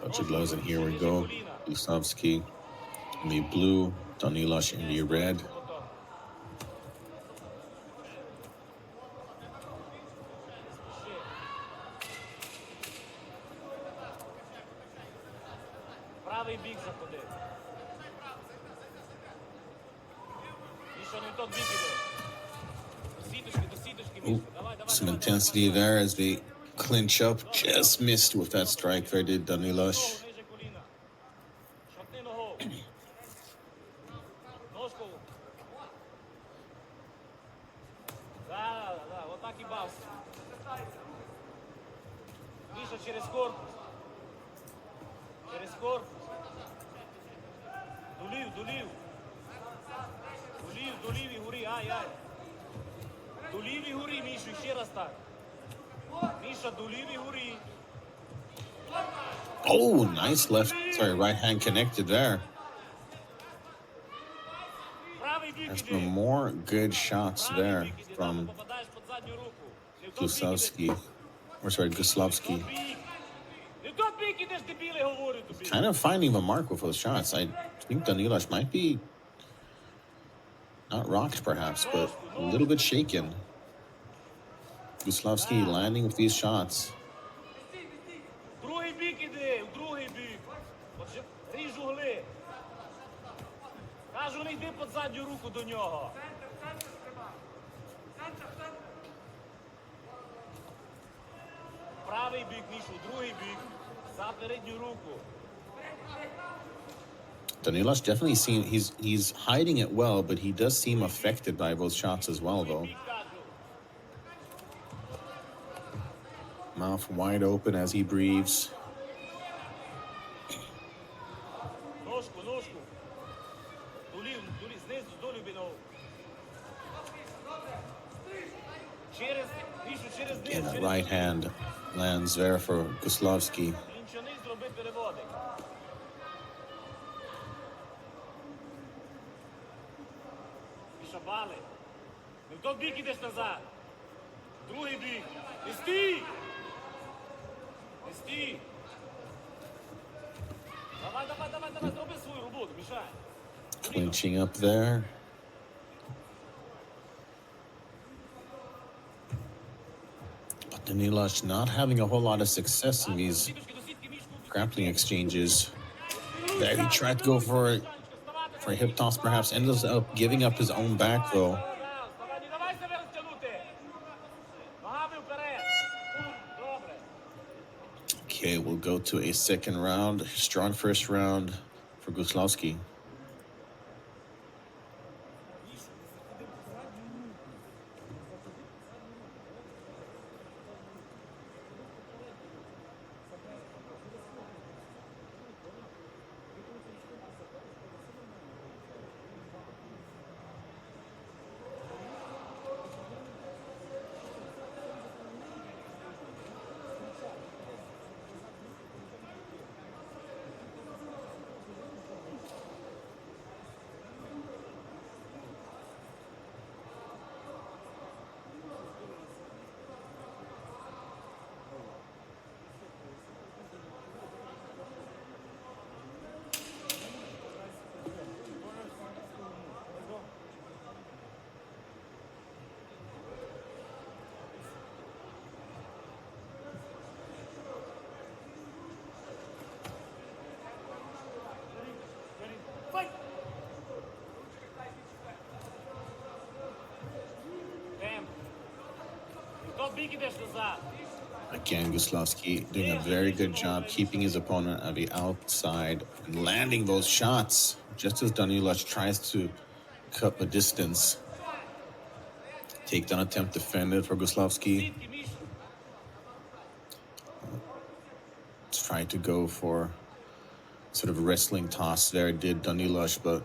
Touch of gloves, and here we go. Usavsky in the blue, Danilash in the red. Ooh, some intensity there as we clinch up. Just missed with that strike there, did Danilosh. Ногу ниже коліна. Шатни ногу. Ножку. Да, да, да, отак і бався. Міша через корпус. Через корпус. Долів, долів. Долів, долів і горі, ай, ай. Долів і горі, Мішу, ще раз так. Oh, nice left, sorry, right hand connected there. There's been more good shots there from Gusowski. Or sorry, Guslovski. Kind of finding the mark with those shots. I think Danilash might be not rocked perhaps, but a little bit shaken. Guslavski landing with these shots. Danilas definitely seen he's he's hiding it well, but he does seem affected by those shots as well, though. Mouth wide open as he breathes. Ножку, ножку. Долів, долів, знизу, долю бінов. Через, Мішу, через низ, And that через right hand lands there for Guslavski. Лінчаний зроби переводик. І Не стій! Давай, давай, давай, давай, зроби свою роботу, мішай. Clinching up there. But Danilosh not having a whole lot of success in these Сіточки до сітки, мішку. grappling exchanges. There he tried to go for it for a hip toss, perhaps ends up giving up his own back though. Go to a second round. Strong first round for Guslavski. Again, Guslowski doing a very good job keeping his opponent at the outside and landing those shots. Just as Danilaj tries to cut the distance. Takedown attempt defended for Guslovsky. trying to go for sort of a wrestling toss there, did Danilaj, but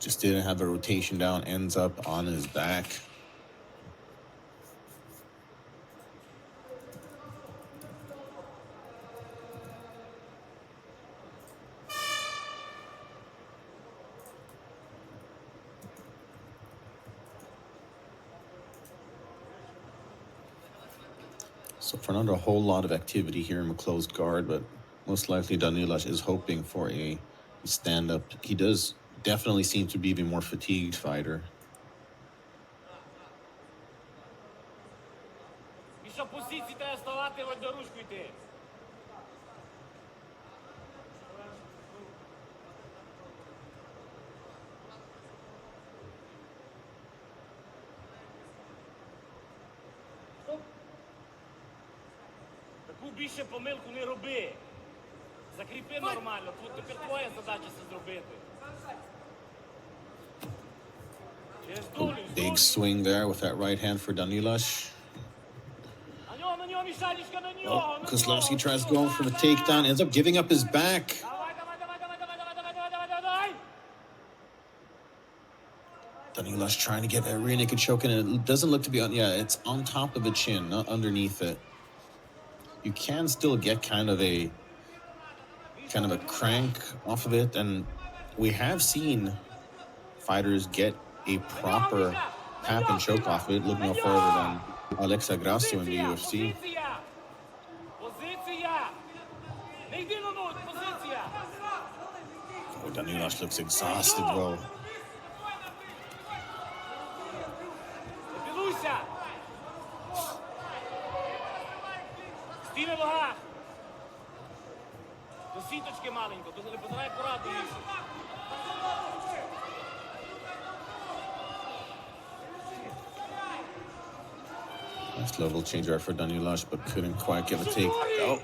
just didn't have a rotation down, ends up on his back. So for not a whole lot of activity here in a closed guard, but most likely Danilas is hoping for a stand up. He does definitely seem to be the more fatigued fighter. Міша позиції треба ставати, ось до ручку йти. помилку не роби. Закріпи нормально, Тут тепер твоя задача це зробити. Big swing there with that right hand for Danilas. Oh, Kozlowski tries going for the takedown, ends up giving up his back. Danilas trying to get that rear naked choke, and it doesn't look to be on. Yeah, it's on top of the chin, not underneath it you can still get kind of a kind of a crank off of it, and we have seen fighters get a proper tap and choke off of it. Look no further than Alexa Grasso in the UFC. Oh, looks exhausted, bro. До сіточки маленько, до не подай пораду їх. Nice level changer for Danilas, but couldn't quite get a take. Oh,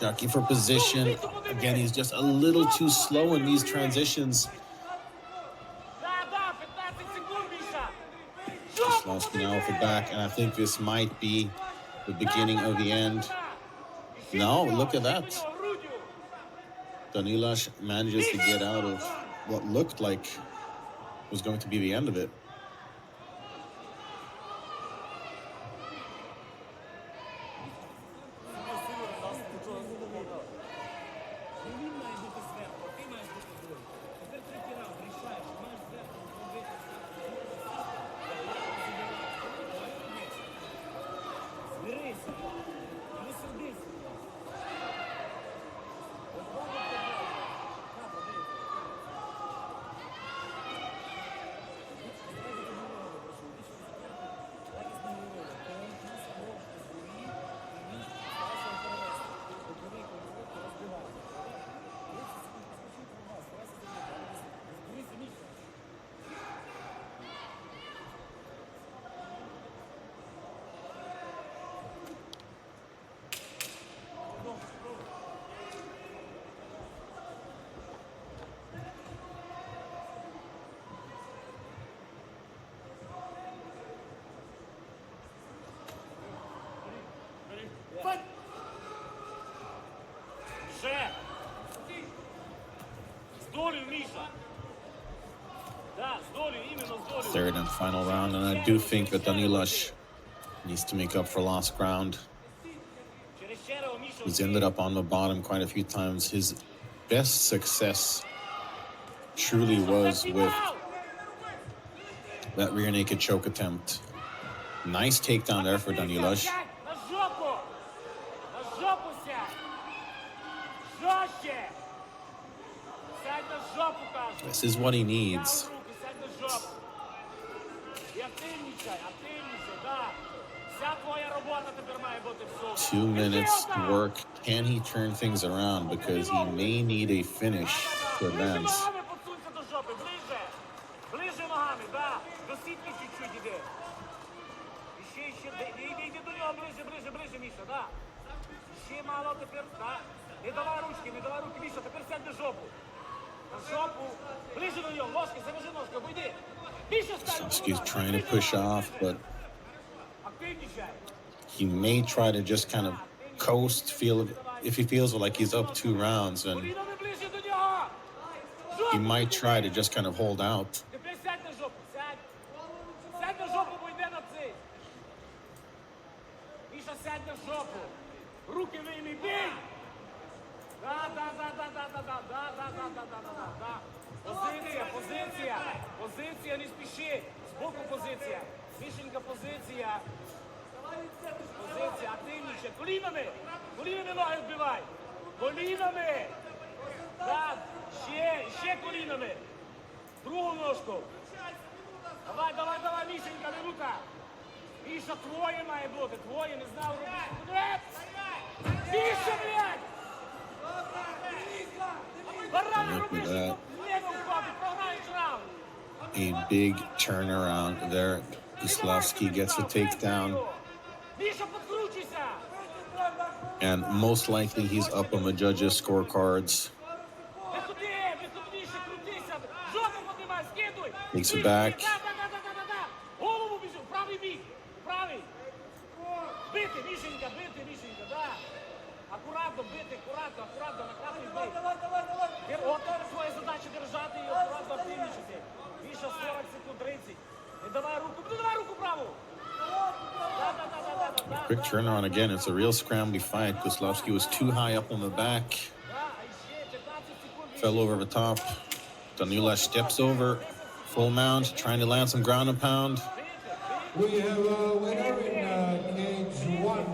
jockey for position. Again, he's just a little too slow in these transitions. Да, да, 15 секунд, Міша! Kozlowski now with the back, and I think this might be the beginning of the end. No, look at that. Danilas manages to get out of what looked like was going to be the end of it. Third and final round, and I do think that Danilas needs to make up for lost ground. Через черево, Міша, He's ended up on the bottom quite a few times. His best success truly was with that rear naked choke attempt. Nice takedown there for Danilas. Сядь На жопу! На жопу сядь! Жорстче! This is what he needs. Two minutes to work. Can he turn things around? Because he may need a finish to advance. Ще мало тепер, так. Не давай ручки, не давай руки, тепер сядь жопу. He's trying to push off, but he may try to just kind of coast, feel if he feels like he's up two rounds, and he might try to just kind of hold out. Позиція, позиція, позиція, не спіши. Збоку позиція. Мішенька позиція. Позиція, активніше, колінами. Колінами ноги вбивай. Колінами. Так, ще, ще колінами. Другу ножку. Давай, давай, давай, Мішенька, не рука. Міша, твоє має бути, твоє, не знав робити. Міша, блядь! Барана, роби, що a big turnaround there. Islavsky gets a takedown. And most likely he's up on the judges' scorecards. Takes it back. Да, да, да, да, да, да, да. Голову біжи, в правий бік. Правий. Бити, Мішенька, бити, Мішенька, да. Акуратно бити, акуратно, акуратно, на крапний бий. Давай, давай, давай. От твоя задача держати і акуратно активнішити. Міша, 40 секунд, 30. Не давай руку, ну давай руку праву. Да, да, да, да, да, да, Quick да. turnaround again. It's a real scrambly fight. Guslovsky was too high up on the back, Да, а ще 15 секунд. fell over the top. Danila steps over, full mount, trying to land some ground and pound. We have a winner in uh, cage one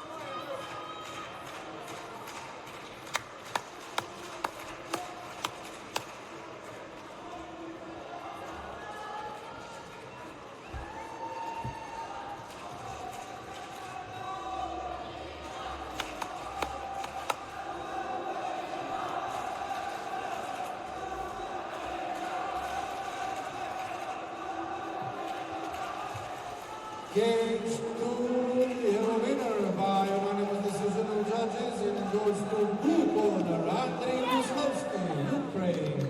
Cage two, a winner by unanimous decision of judges. And it goes to blue corner, Andrei Muslovsky, Ukraine.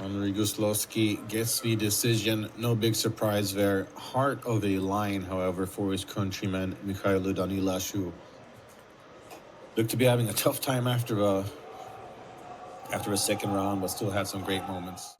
Andrei Guslovsky gets the decision. No big surprise there. Heart of a lion, however, for his countryman Mikhailo Danilashu. Looked to be having a tough time after a after a second round, but still had some great moments.